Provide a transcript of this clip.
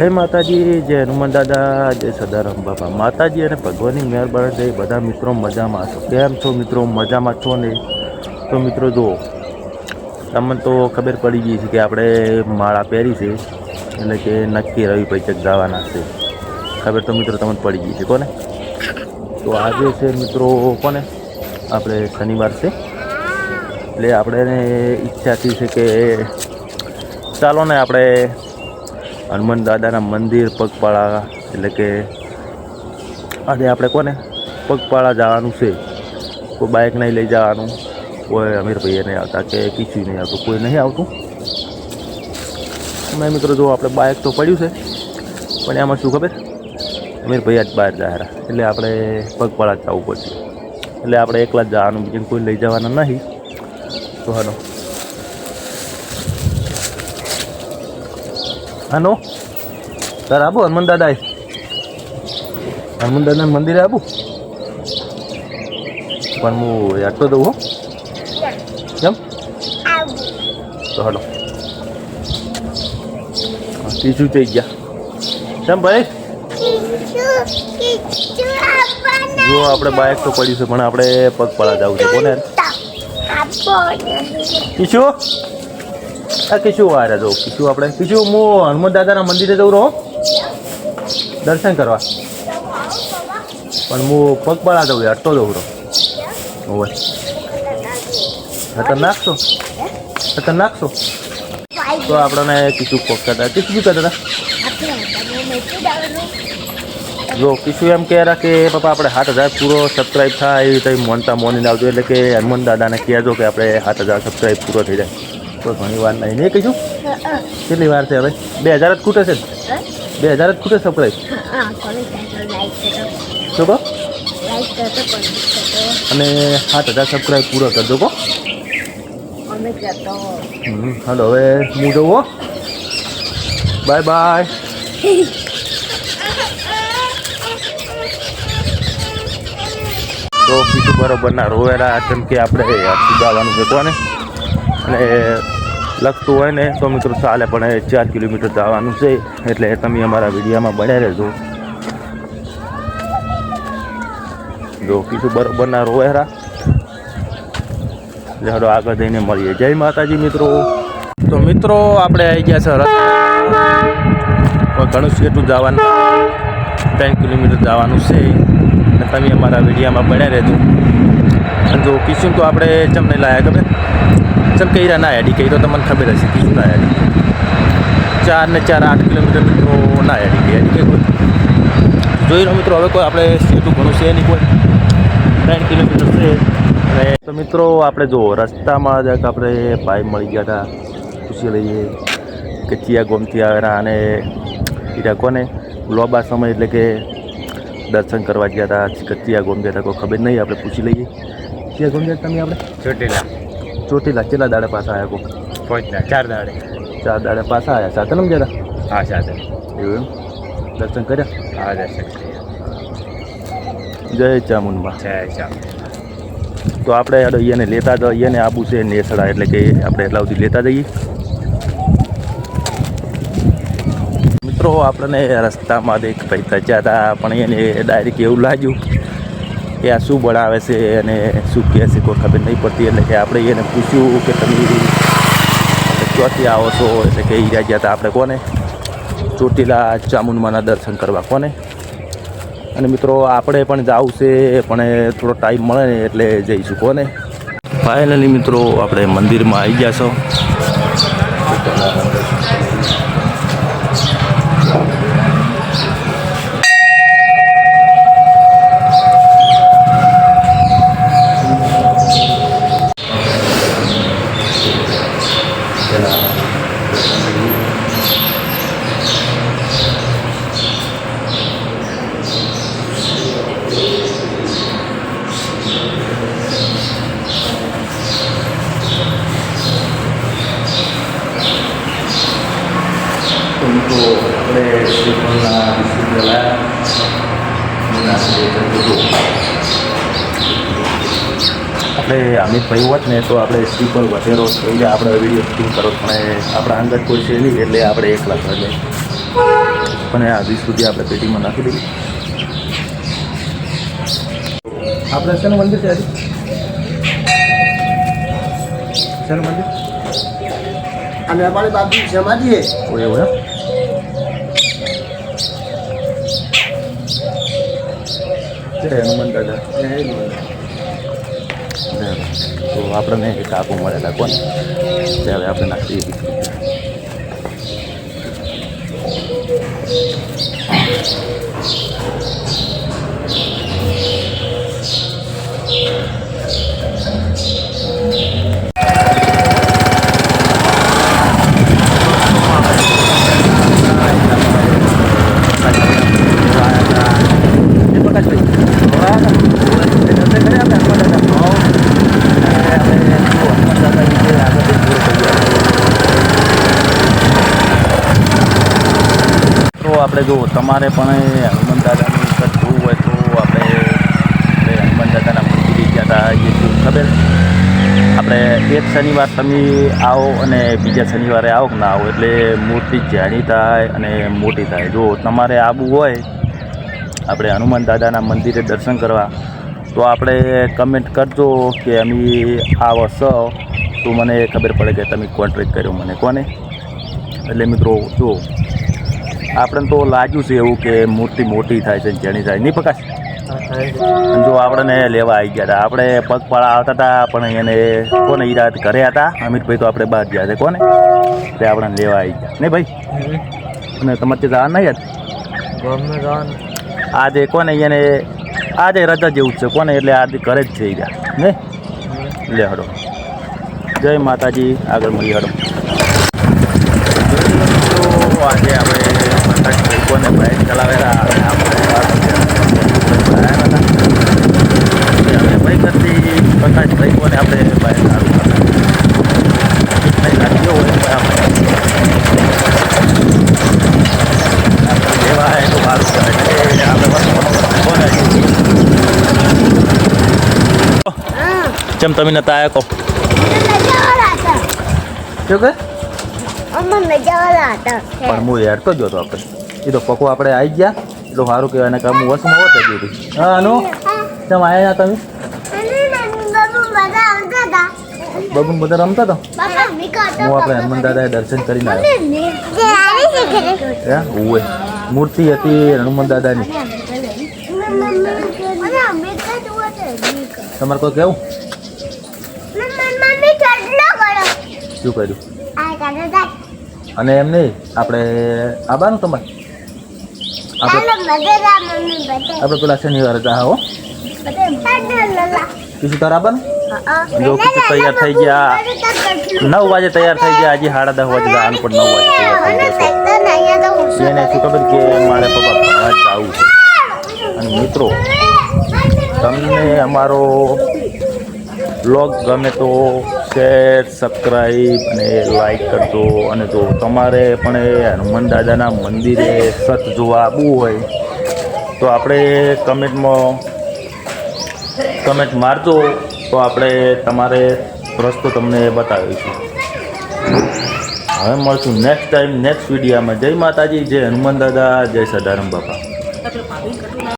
જય માતાજી, જય હનુમાન દાદા, જય સદારામ બાપા. માતાજી અને ભગવાનની મહેરબાની થઈ બધા મિત્રો મજામાં છો? કેમ છો મિત્રો? મજામાં છો ને? તો મિત્રો જુઓ, તમને તો ખબર પડી ગઈ છે કે આપણે માળા પહેરી છે, એટલે કે નક્કી રવિ પૈચક જવાના છે. ખબર તો મિત્રો તમને પડી ગઈ છે, કોને? તો આજે છે મિત્રો કોને? આપણે શનિવાર છે. એટલે આપણે ઈચ્છા થઈ છે કે ચાલો ને આપણે હનુમાન દાદાના મંદિર પગપાળા, એટલે કે આજે આપણે કોને? પગપાળા જવાનું છે. કોઈ બાઇક નહીં લઈ જવાનું, કોઈ અમીરભાઈએ નહીં આવતા કે કીચું નહીં આવતું, કોઈ નહીં આવતું. મેં મિત્રો જો આપણે બાઇક તો પડ્યું છે, પણ એમાં શું ખબર? અમીરભાઈ જ બહાર જાય એટલે આપણે પગપાળા જવું પડશે. એટલે આપણે એકલા જ જવાનું બીજું કોઈ લઈ જવાના નહીં. તો હાલો. હાનો તાર આબુ હનુમાન દાદા હનુમાન દાદા મંદિરે આબુ? પણ હું આટલો દઉં હો. કેમ? તો હલો. ત્રીજું થઈ ગયા. કેમ ભાઈ? જો આપણે બાઇક તો પડ્યું છે પણ આપણે પગપાળા જવું છે. કોને? કિશુ આ કિશુ વારે જો, કિશુ આપણે. કિશુ, હું હનુમાન દાદાના મંદિરે જઉં રહો. દર્શન કરવા. પણ હું પગપાળા જઉં અટતો જઉં રહો. હોય ખતરનાક છો? ખતરનાક તો આપણને કિશુ પગ કરતા કિશુ શું કરતા જો, કિશુ એમ કહે કે, પપ્પા, આપણે સાત હજાર પૂરો સબસ્ક્રાઈબ થાય એવી રીતે મોનતા મોનીને આવજો. એટલે કે હનુમાન દાદાને કહેજો કે આપણે સાત હજાર સબસ્ક્રાઈબ પૂરો થઈ જાય. તો ઘણી વાર નહીં. નહીં કહીશું કેટલી વાર છે હવે? બે હજાર જ ખૂટે છે બે હજાર જ ખૂટે સબસ્ક્રાઈબ શું કહો? અને સાત હજાર સબસ્ક્રાઈબ પૂરો કરજો કહો. હાલો, હવે હું જવું બાય બાય તો બીજું બરોબરના રોવેરા કેમ કે આપણે સુધારવાનું જતો કોને અને લખતું હોય ને, તો મિત્રો ચાલે, પણ એ ચાર કિલોમીટર જવાનું છે, એટલે તમે અમારા વિડીયામાં બન્યા રહેજો. જો, કીધું બરોબરના રોવેરા હાલો આગળ જઈને મળીએ. જય માતાજી, મિત્રો. તો મિત્રો, આપણે આવી ગયા છે રસ્તા ઘણું સેટું જવાનું ત્રણ કિલોમીટર જવાનું છે. તમે અમારા વિડીયામાં બન્યા રહેજો. જો કિસુન તો આપણે ચમ નહીં લાયા, ખબર? ચમ કઈ રહ્યા? ના હેડી કઈ, તો તમને ખબર હશે કિશું ના હેડી ચાર ને ચાર આઠ કિલોમીટર મિત્રો ના હેડી ગઈ કે કોઈ જોઈ લો મિત્રો, હવે કોઈ આપણે સેટું ઘણું છે નહીં કોઈ. ત્રણ કિલોમીટર છે. અને તો મિત્રો, આપણે જો રસ્તામાં જ આપણે ભાઈ મળી ગયા હતા. પૂછી લઈએ કે ચિયા ગોમતી આવેલા અને એરા કોને? લોબા સમય એટલે કે દર્શન કરવા ગયા હતા કચિયા ગોમ ગયા હતા, કોઈ ખબર નહીં, આપણે પૂછી લઈએ. ચિયા ગોમ તમે આપણે ચોટીલા. ચોટીલા કેટલા દાડે પાછા આવ્યા કો પહોંચના ચાર દાડે. ચાર દાડે પાછા આવ્યા? સાતનમ ગયા હતા હા સાથે. એવું એમ? દર્શન કર્યા? હા દર્શન જય ચામુંડમાં. જય શ્યામ તો આપણે અહીંયાને લેતા જ અહીંયાને આબુ છે નેસડા એટલે કે આપણે એટલા સુધી લેતા જઈએ. મિત્રો આપણને રસ્તામાં એક ભાઈ તચ્યા હતા પણ એને ડાયરેક્ટ એવું લાગ્યું કે આ શું બનાવે છે અને શું કહે છે કોઈ ખબર નહીં પડતી. એટલે કે આપણે એને પૂછ્યું કે તમે ક્યાંથી આવો છો? એટલે કે એ ગયા હતા આપણે કોને? ચોટીલા ચામુંડમાના દર્શન કરવા કોને? અને મિત્રો, આપણે પણ જવું છે, પણ થોડો ટાઈમ મળે ને એટલે જઈશું. કોને? ફાઇનલી મિત્રો, આપણે મંદિરમાં આવી ગયા છો. તો મિત્રો આપણે બિસ્કુટ લાયા આપણે અમિતભાઈ હોત ને તો આપણે શ્રીફળ વધેરો એટલે આપણે વીડિયો શૂટિંગ કરો પણ આપણા અંગત કોઈ છે નહીં એટલે આપણે એકલા એટલે પણ આ હજી સુધી આપણે પેટીમાં નાખી દઈએ. આપણે શેનું મંદિર છે શેનું મંદિર? આ અમારી બાપજી સમાધિ ઓ એવું જય હનુમાન દાદા. તો આપણને એક આપો મળેલા કોને ત્યારે આપણે નાખીએ. આપણે જો તમારે પણ હનુમાન દાદાનું કચ્છ જોવું હોય તો આપણે આપણે હનુમાન દાદાના મંદિરે ગયા હતા, એ જોવું ખબર. આપણે એક શનિવાર તમે આવો અને બીજા શનિવારે આવો કે ના આવો, એટલે મૂર્તિ જાણી થાય અને મોટી થાય. જો તમારે આવવું હોય, આપણે હનુમાન દાદાના મંદિરે દર્શન કરવા, તો આપણે કમેન્ટ કરજો કે અમે આવો છો તો મને ખબર પડે કે તમે કોન્ટ્રેક્ટ કર્યો મને. કોને? એટલે મિત્રો, જો આપણે તો લાગ્યું છે એવું કે મૂર્તિ મોટી થાય છે જેની થાય નહીં પ્રકાશ? જો આપણને લેવા આવી ગયા હતા. આપણે પગપાળા આવતા હતા પણ એને કોને ઈરાદ ઘરે હતા? અમિતભાઈ તો આપણે બહાર ગયા છે. કોને? તે આપણને લેવા આવી ગયા. નહીં ભાઈ? અને તમારે ત્યાં નહીં યાર? આજે કોને એને આજે રજા જેવું જ છે. કોને એટલે આજે ઘરે જ થઈ ગયા ને લે હડો. જય માતાજી. આગળ મળી હડો. આજે આપણે પતંગ કોને બાઇક ચલાવેલા અને આપણે ભરાયા હતા. એટલે હવે ભાઈ કરતી પતંગ ભાઈઓને આપણે બાઇક ચાલુ કરતા ગયો હોય તો આપણે આપણે લેવા આવે તો સારું કરે એટલે આપણે વસ્તુ કોને ચમ તમે નતા આવ્યા કહો શું કે મજાવાળા હતા. પણ હું યાર તો જોતો આપણે. એ તો પકો આપણે આવી ગયા. એટલું સારું કહેવાય ને કે હું વસમાં હોત જ જોતી હા અનુ? કેમ આવ્યા તમે? બબુ બધા રમતા તો? હું આપણે હનુમાન દાદાએ દર્શન કરીને આવ્યા. ઓવે મૂર્તિ હતી હનુમાન દાદાની તમારે કોઈ કેવું? શું કર્યું? અને એમ નહીં આપણે આવવાનું તમારે? આપણે આપણે પેલા શનિવારે જા હો. કીધું તાર આવવાનું જો કીધું તૈયાર થઈ ગયા. નવ વાગે તૈયાર થઈ ગયા આજે સાડા દસ વાગે જવાનું પણ નવ વાગે તૈયાર થઈ ગયા એને શું ખબર કે મારે પપ્પા ભણવા જવું છે. અને મિત્રો તમને અમારો બ્લોગ ગમે તો શેર સબસ્ક્રાઈબ અને લાઈક કરજો. અને જો તમારે પણ એ હનુમાન દાદાના મંદિરે સત જોવા આવવું હોય, તો આપણે કમેન્ટમાં કમેન્ટ મારજો. તો આપણે તમારે રસ્તો તમને બતાવીશું. હવે મળશું નેક્સ્ટ ટાઈમ નેક્સ્ટ વિડીયામાં જય માતાજી, જય હનુમાન દાદા, જય સદારામ બાપા.